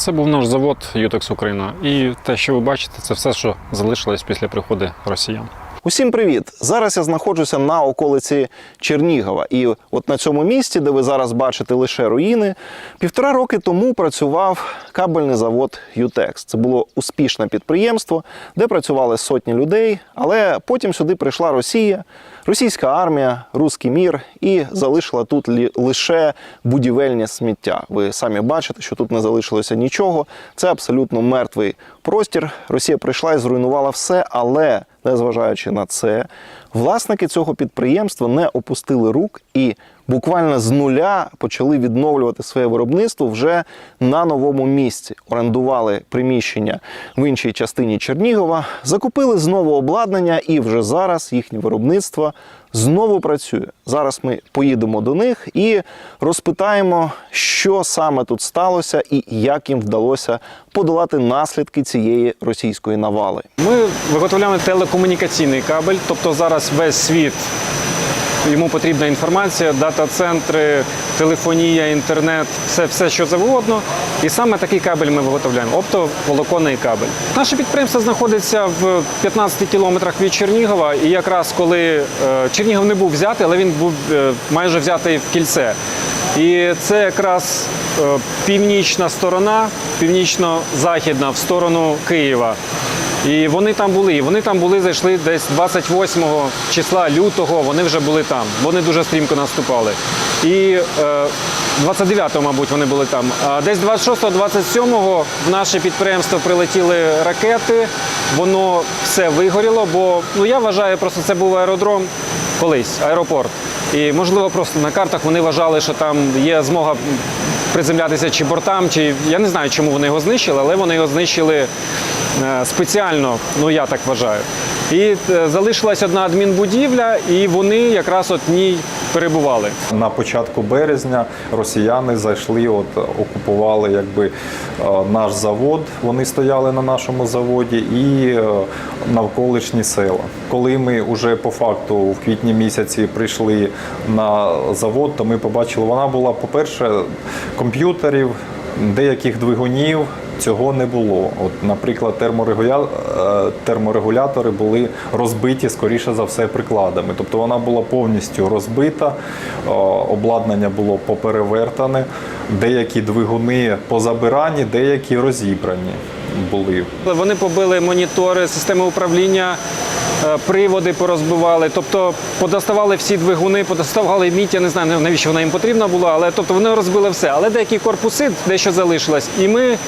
Це був наш завод Ютекс Україна. І те, що ви бачите, це все, що залишилось після приходу росіян. Усім привіт! Зараз я знаходжуся на околиці Чернігова. І от на цьому місці, де ви зараз бачите лише руїни, півтора роки тому працював кабельний завод Ютекс. Це було успішне підприємство, де працювали сотні людей. Але потім сюди прийшла Росія, російська армія, руський мір і залишила тут лише будівельне сміття. Ви самі бачите, що тут не залишилося нічого. Це абсолютно мертвий простір. Росія прийшла і зруйнувала все, але незважаючи на це, власники цього підприємства не опустили рук і буквально з нуля почали відновлювати своє виробництво вже на новому місці. Орендували приміщення в іншій частині Чернігова, закупили знову обладнання, і вже зараз їхнє виробництво знову працює. Зараз ми поїдемо до них і розпитаємо, що саме тут сталося і як їм вдалося подолати наслідки цієї російської навали. Ми виготовляємо телекомунікаційний кабель, тобто зараз весь світ. Йому потрібна інформація, дата-центри, телефонія, інтернет, все, все, що завгодно. І саме такий кабель ми виготовляємо оптоволоконний кабель. Наше підприємство знаходиться в 15 кілометрах від Чернігова. І якраз коли е, Чернігов не був взятий, але він був е, майже взятий в кільце. І це якраз е, північна сторона, північно-західна в сторону Києва. І вони там були. І Вони там були, зайшли десь 28 числа лютого. Вони вже були там. Вони дуже стрімко наступали. І е, 29-го, мабуть, вони були там. А десь 26-27 в наше підприємство прилетіли ракети. Воно все вигоріло, бо ну я вважаю, просто це був аеродром колись, аеропорт. І можливо, просто на картах вони вважали, що там є змога приземлятися чи бортам, чи я не знаю, чому вони його знищили, але вони його знищили е, спеціально, ну я так вважаю. І е, залишилась одна адмінбудівля, і вони якраз от ній перебували. На початку березня росіяни зайшли, от окупували якби е, наш завод. Вони стояли на нашому заводі і е, навколишні села. Коли ми вже по факту в квітні місяці прийшли на завод, то ми побачили, вона була, по-перше, комп'ютерів, деяких двигунів. Цього не було. От, наприклад, терморегуля... е, терморегулятори були розбиті, скоріше за все, прикладами. Тобто вона була повністю розбита, е, обладнання було поперевертане, деякі двигуни позабирані, деякі розібрані були. Вони побили монітори, системи управління, приводи порозбивали, тобто подоставали всі двигуни, подоставали мідь, я не знаю, навіщо вона їм потрібна була, але тобто вони розбили все. Але деякі корпуси дещо залишилось. І ми, е,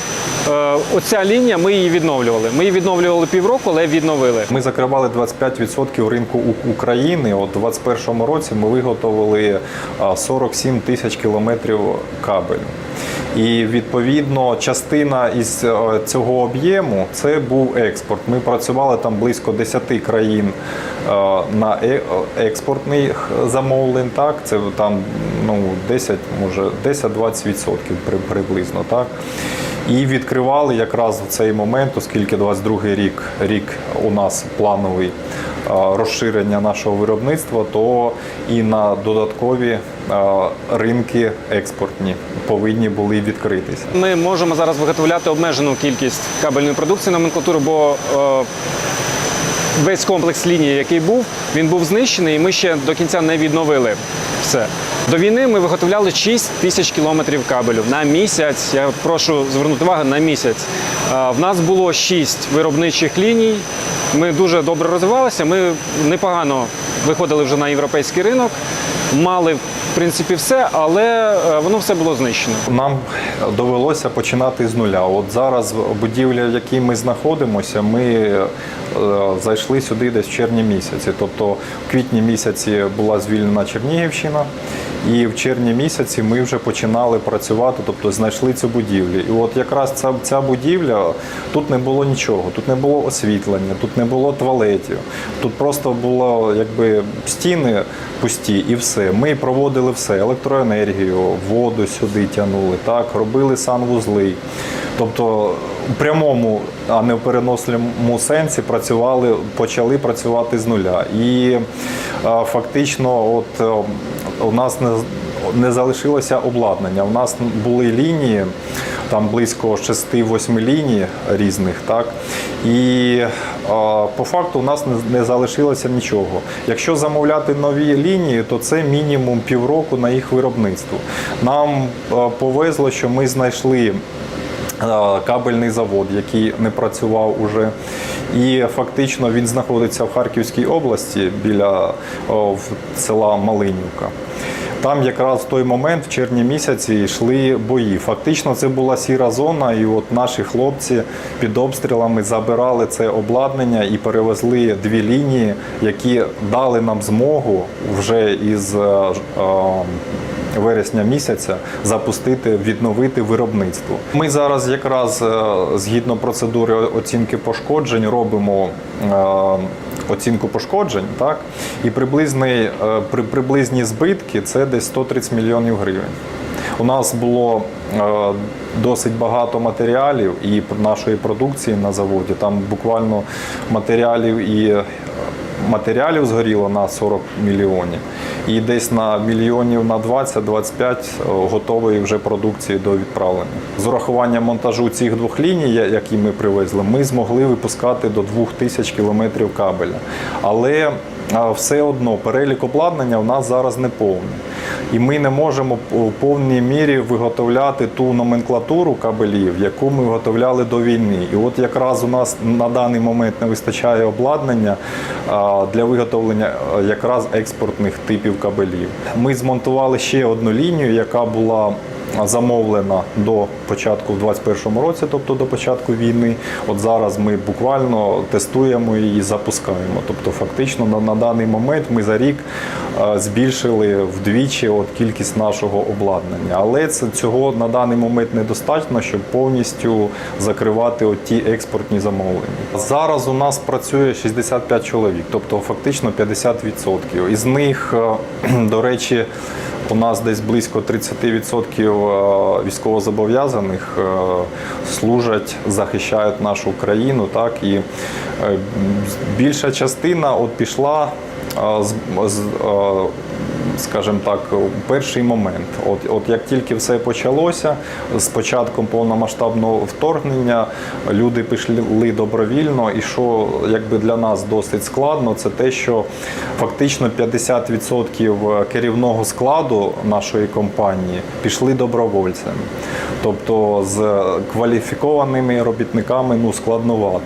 оця лінія, ми її відновлювали. Ми її відновлювали півроку, але відновили. Ми закривали 25% ринку України. От у 2021 році ми виготовили а, 47 тисяч кілометрів кабелю. І відповідно частина із е, цього об'єму це був експорт. Ми працювали там близько 10 країн е, на е- експортних замовлень. Так, це там ну 10, може 10-20% при- приблизно. Так. І відкривали якраз в цей момент, оскільки 22 рік рік у нас плановий розширення нашого виробництва, то і на додаткові ринки експортні повинні були відкритися. Ми можемо зараз виготовляти обмежену кількість кабельної продукції номенклатури, бо е, весь комплекс лінії, який був, він був знищений, і ми ще до кінця не відновили все. До війни ми виготовляли 6 тисяч кілометрів кабелю на місяць. Я прошу звернути увагу на місяць. В нас було 6 виробничих ліній. Ми дуже добре розвивалися. Ми непогано виходили вже на європейський ринок, мали в принципі все, але е, воно все було знищено. Нам довелося починати з нуля. От зараз будівля, в якій ми знаходимося, ми е, зайшли сюди десь в червні місяці. Тобто в квітні місяці була звільнена Чернігівщина, і в червні місяці ми вже починали працювати, тобто знайшли цю будівлю. І от якраз ця, ця будівля тут не було нічого, тут не було освітлення, тут не було туалетів, тут просто було якби стіни пусті і все. Ми проводили все: електроенергію, воду сюди тягнули, так, робили санвузли. Тобто у прямому, а не в переносному сенсі працювали, почали працювати з нуля. І фактично, от у нас не, не залишилося обладнання. У нас були лінії там близько 6-8 ліній різних. Так? І по факту у нас не, залишилося нічого. Якщо замовляти нові лінії, то це мінімум півроку на їх виробництво. Нам повезло, що ми знайшли кабельний завод, який не працював уже. І фактично він знаходиться в Харківській області біля о, села Малинівка. Там якраз в той момент, в червні місяці, йшли бої. Фактично це була сіра зона, і от наші хлопці під обстрілами забирали це обладнання і перевезли дві лінії, які дали нам змогу вже із е, е, вересня місяця запустити, відновити виробництво. Ми зараз якраз е, згідно процедури оцінки пошкоджень робимо оцінку пошкоджень, так і приблизний, е, при, приблизні збитки це десь 130 мільйонів гривень. У нас було е, досить багато матеріалів і нашої продукції на заводі. Там буквально матеріалів і матеріалів згоріло на 40 мільйонів. І десь на мільйонів на 20-25 готової вже продукції до відправлення. З урахуванням монтажу цих двох ліній, які ми привезли, ми змогли випускати до 2000 кілометрів кабеля. Але все одно перелік обладнання у нас зараз не повний. І ми не можемо у повній мірі виготовляти ту номенклатуру кабелів, яку ми виготовляли до війни. І от якраз у нас на даний момент не вистачає обладнання для виготовлення якраз експортних типів кабелів. Ми змонтували ще одну лінію, яка була замовлена до початку в 2021 році, тобто до початку війни. От зараз ми буквально тестуємо її, запускаємо. Тобто, фактично на, на даний момент ми за рік е, збільшили вдвічі от кількість нашого обладнання. Але це цього на даний момент недостатньо, щоб повністю закривати от ті експортні замовлення. Зараз у нас працює 65 чоловік, тобто фактично 50%. Із них, е, до речі, у нас десь близько 30% е, військовозобов'язаних е, служать, захищають нашу країну. Так і е, більша частина от пішла з, скажімо так, перший момент. От, от як тільки все почалося, з початком повномасштабного вторгнення люди пішли добровільно, і що якби для нас досить складно, це те, що фактично 50% керівного складу нашої компанії пішли добровольцями. Тобто з кваліфікованими робітниками ну складновато.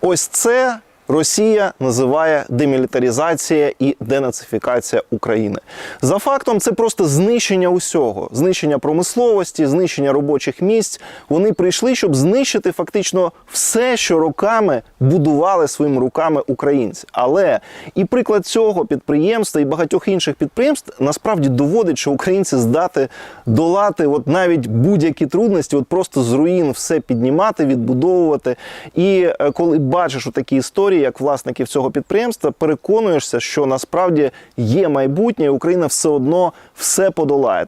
Ось це Росія називає демілітаризація і денацифікація України. За фактом, це просто знищення усього, знищення промисловості, знищення робочих місць. Вони прийшли, щоб знищити фактично все, що роками будували своїми руками українці. Але і приклад цього підприємства і багатьох інших підприємств насправді доводить, що українці здати долати от навіть будь-які трудності, от просто з руїн все піднімати, відбудовувати. І е, коли бачиш такі історії, як власників цього підприємства, переконуєшся, що насправді є майбутнє, і Україна все одно все подолає.